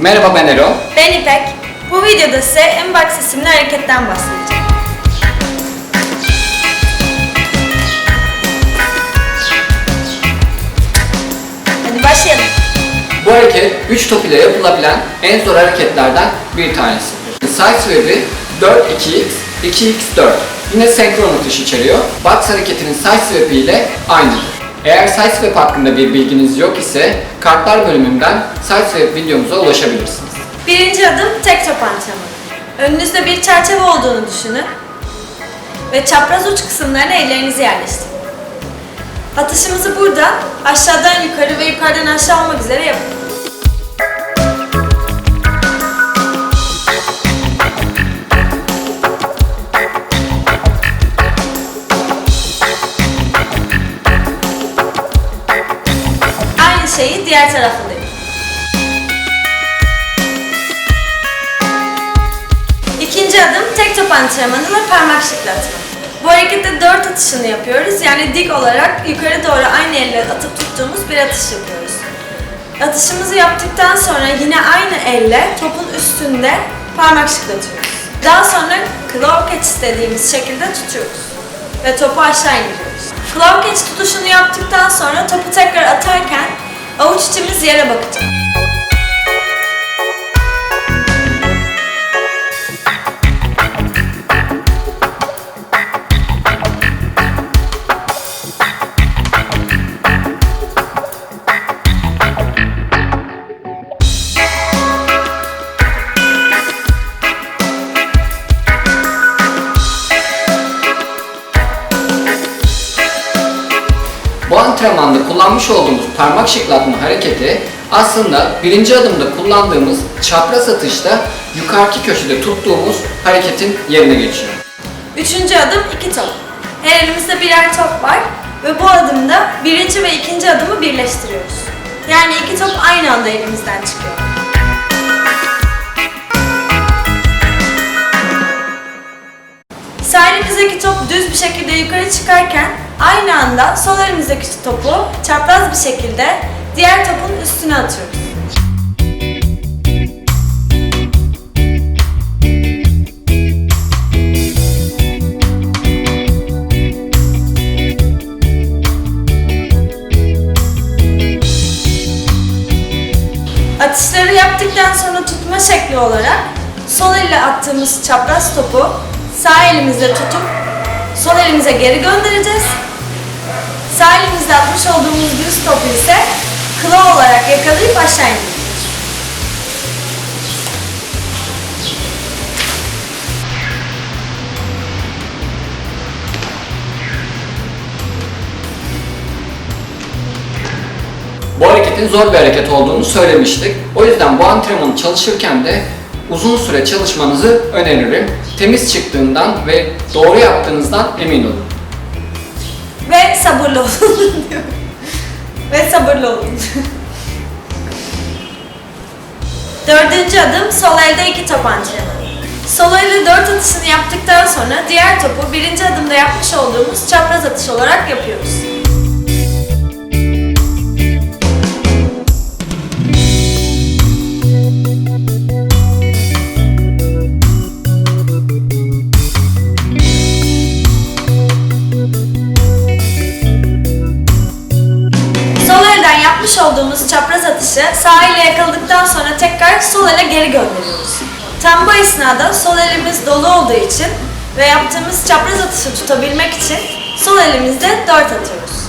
Merhaba ben Erol. Ben İpek. Bu videoda size Mbox isimli hareketten bahsedeceğim. Hadi başlayalım. Bu hareket 3 top ile yapılabilen en zor hareketlerden bir tanesidir. Side swap'i 4-2x, 2x4. Yine senkron atış içeriyor. Box hareketinin side swap ile aynıdır. Eğer side swap hakkında bir bilginiz yok ise kartlar bölümünden side swap videomuza ulaşabilirsiniz. Birinci adım tek top antrenmanı. Önünüzde bir çerçeve olduğunu düşünün ve çapraz uç kısımlarına ellerinizi yerleştirin. Atışımızı burada aşağıdan yukarı ve yukarıdan aşağı olmak üzere yapın. Diğer tarafında yapın. İkinci adım tek top antrenmanı ve parmak şıklatma. Bu harekette dört atışını yapıyoruz. Yani dik olarak yukarı doğru aynı elle atıp tuttuğumuz bir atış yapıyoruz. Atışımızı yaptıktan sonra yine aynı elle topun üstünde parmak şıklatıyoruz. Daha sonra claw catch istediğimiz şekilde tutuyoruz. Ve topu aşağı indiriyoruz. Claw catch tutuşunu yaptıktan sonra topu tekrar atarken avuç içimiz yere bakacak. Antrenmanda kullanmış olduğumuz parmak şıklatma hareketi aslında birinci adımda kullandığımız çapraz atışta yukarıki köşede tuttuğumuz hareketin yerine geçiyor. Üçüncü adım iki top. Her elimizde birer top var ve bu adımda birinci ve ikinci adımı birleştiriyoruz. Yani iki top aynı anda elimizden çıkıyor. Elimizdeki top düz bir şekilde yukarı çıkarken aynı anda sol elimizdeki topu çapraz bir şekilde diğer topun üstüne atıyoruz. Atışları yaptıktan sonra tutma şekli olarak sol elle attığımız çapraz topu sağ elimizle tutup sol elimize geri göndereceğiz. Sağ elimizde atmış olduğumuz düz topu ise kıla olarak yakalayıp aşağı indireceğiz. Bu hareketin zor bir hareket olduğunu söylemiştik. O yüzden bu antrenmanı çalışırken de uzun süre çalışmanızı öneririm. Temiz çıktığından ve doğru yaptığınızdan emin olun. Ve sabırlı olun. Ve sabırlı olun. Dördüncü adım sol elde iki top. Sol elle dört atışını yaptıktan sonra diğer topu birinci adımda yapmış olduğumuz çapraz atış olarak yapıyoruz. Çapraz atışı sağ ile yakaladıktan sonra tekrar sol ele geri gönderiyoruz. Tam bu esnada sol elimiz dolu olduğu için ve yaptığımız çapraz atışı tutabilmek için sol elimizde dört atıyoruz.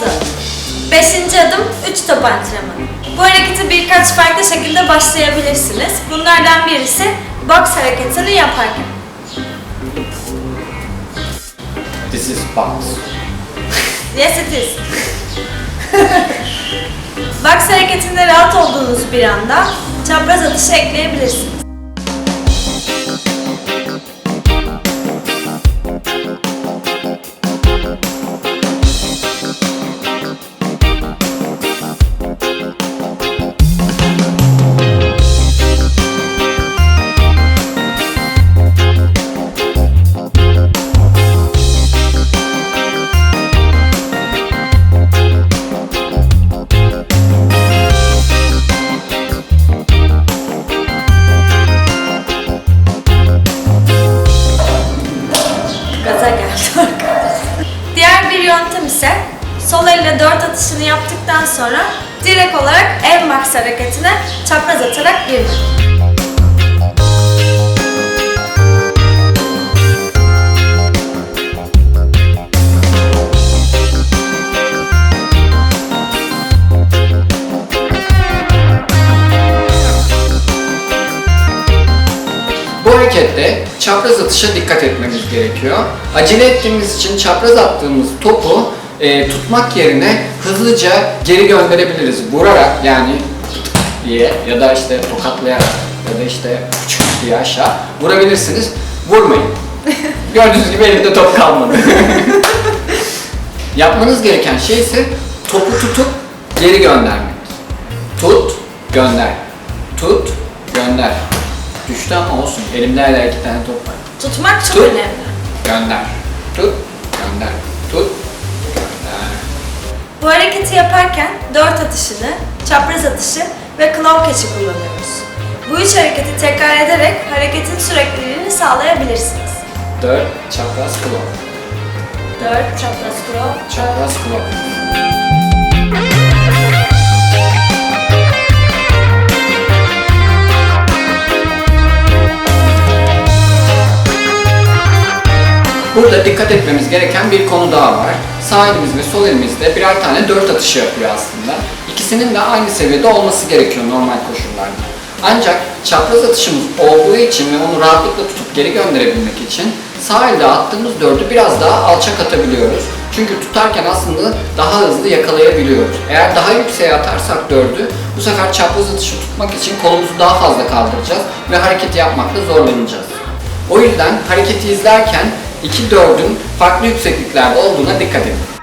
4. Beşinci adım 3 top antrenmanı. Bu hareketi birkaç farklı şekilde başlayabilirsiniz. Bunlardan birisi box hareketini yaparken. This is box. Yes it is. Box hareketinde rahat olduğunuz bir anda çapraz atışı ekleyebilirsiniz. 1. Bu harekette çapraz atışa dikkat etmemiz gerekiyor. Acele ettiğimiz için çapraz attığımız topu e, tutmak yerine hızlıca geri gönderebiliriz. Vurarak yani diye ya da işte tokatlayarak ya da işte küçük diye aşağı vurabilirsiniz. Vurmayın. Gördüğünüz gibi elimde top kalmadı. Yapmanız gereken şey ise topu tutup geri göndermek. Tut, gönder. Tut, gönder. Düştü ama olsun. Elimde hala iki tane top var. Tutmak çok Tut. önemli. Gönder. Tut, gönder. Tut, gönder. Bu hareketi yaparken dört atışını, çapraz atışı ve claw catch'i kullanıyoruz. Bu üç hareketi tekrar ederek hareketin sürekliliğini sağlayabilirsiniz. Dört, çapraz klop. Dört çapraz claw, Çapraz klop. Burada dikkat etmemiz gereken bir konu daha var. Sağ elimiz ve sol elimizde birer tane dört atışı yapıyor aslında. İkisinin de aynı seviyede olması gerekiyor normal koşullarda. Ancak çapraz atışımız olduğu için ve onu rahatlıkla tutup geri gönderebilmek için sağ elde attığımız dördü biraz daha alçak atabiliyoruz. Çünkü tutarken aslında daha hızlı yakalayabiliyoruz. Eğer daha yükseğe atarsak dördü, bu sefer çapraz atışı tutmak için kolumuzu daha fazla kaldıracağız ve hareketi yapmakta zorlanacağız. O yüzden hareketi izlerken iki dördün farklı yüksekliklerde olduğuna dikkat edin.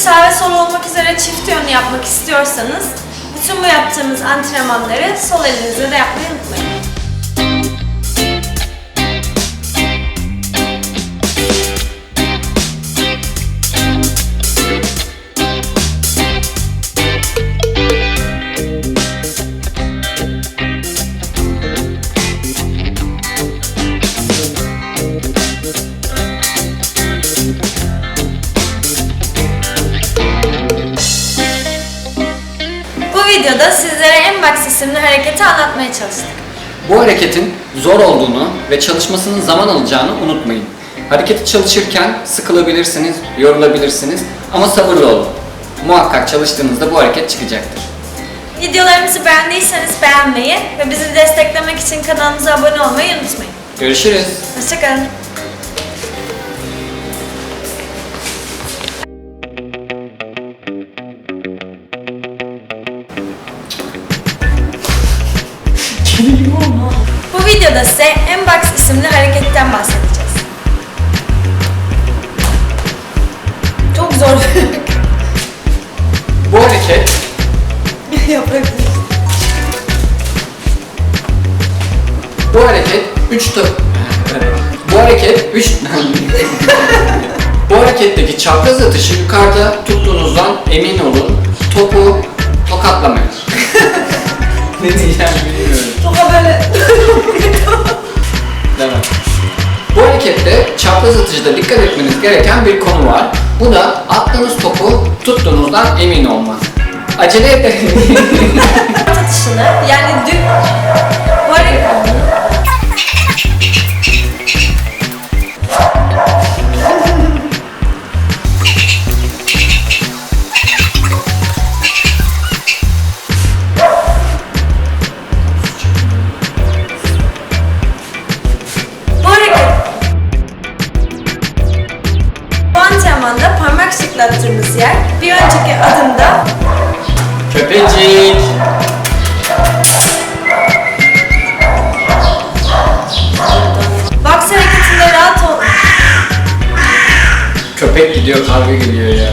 Sağ ve sol olmak üzere çift yönlü yapmak istiyorsanız bütün bu yaptığımız antrenmanları sol elinizle de yapmayı unutmayın. Anlatmaya çalıştık. Bu hareketin zor olduğunu ve çalışmasının zaman alacağını unutmayın. Hareketi çalışırken sıkılabilirsiniz, yorulabilirsiniz ama sabırlı olun. Muhakkak çalıştığınızda bu hareket çıkacaktır. Videolarımızı beğendiyseniz beğenmeyi ve bizi desteklemek için kanalımıza abone olmayı unutmayın. Görüşürüz. Hoşçakalın. Videoda size M-Box isimli hareketten bahsedeceğiz. Çok zor. Bu hareket Yapabiliriz. Bu hareket 3 to Bu hareket 3 Bu hareketteki çapraz atışı yukarıda tuttuğunuzdan emin olun. Topu tokatlamayın. ne diyeceğim bilmiyorum. Toka böyle. Harekette çapraz atışta dikkat etmeniz gereken bir konu var. Bu da attığınız topu tuttuğunuzdan emin olmak. Acele edin. atışını yani dün bu hareket önceki adımda Köpecik. box hareketinde rahat ol. Köpek gidiyor, kavga geliyor ya.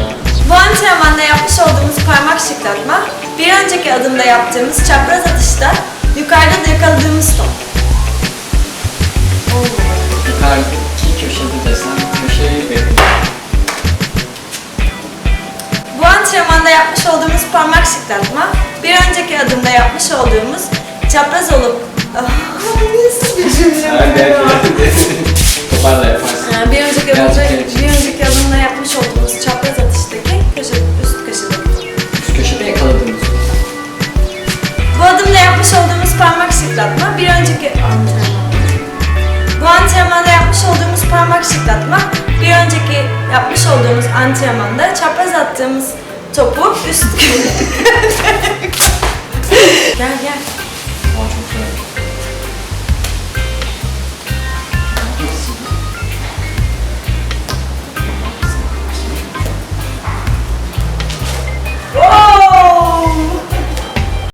Bu antrenmanda yapmış olduğumuz parmak şıklatma, bir önceki adımda yaptığımız çapraz atışta yukarıda da yakaladığımız top. Yukarıdaki Bu antrenmanda yapmış olduğumuz parmak şıklatma, bir önceki adımda yapmış olduğumuz çapraz olup... Ah, nasıl bir cümle. Toparla yaparsın. Ee, Bir önceki adımda, bir önceki adımda yapmış olduğumuz çapraz atıştaki köşe, üst köşedeki. Üst köşede yakaladığımız. Bu adımda yapmış olduğumuz parmak şıklatma bir önceki antrenman. Bu antrenmanda yapmış olduğumuz parmak şıklatma bir önceki yapmış olduğumuz antrenmanda çapraz attığımız topu üst... gel gel.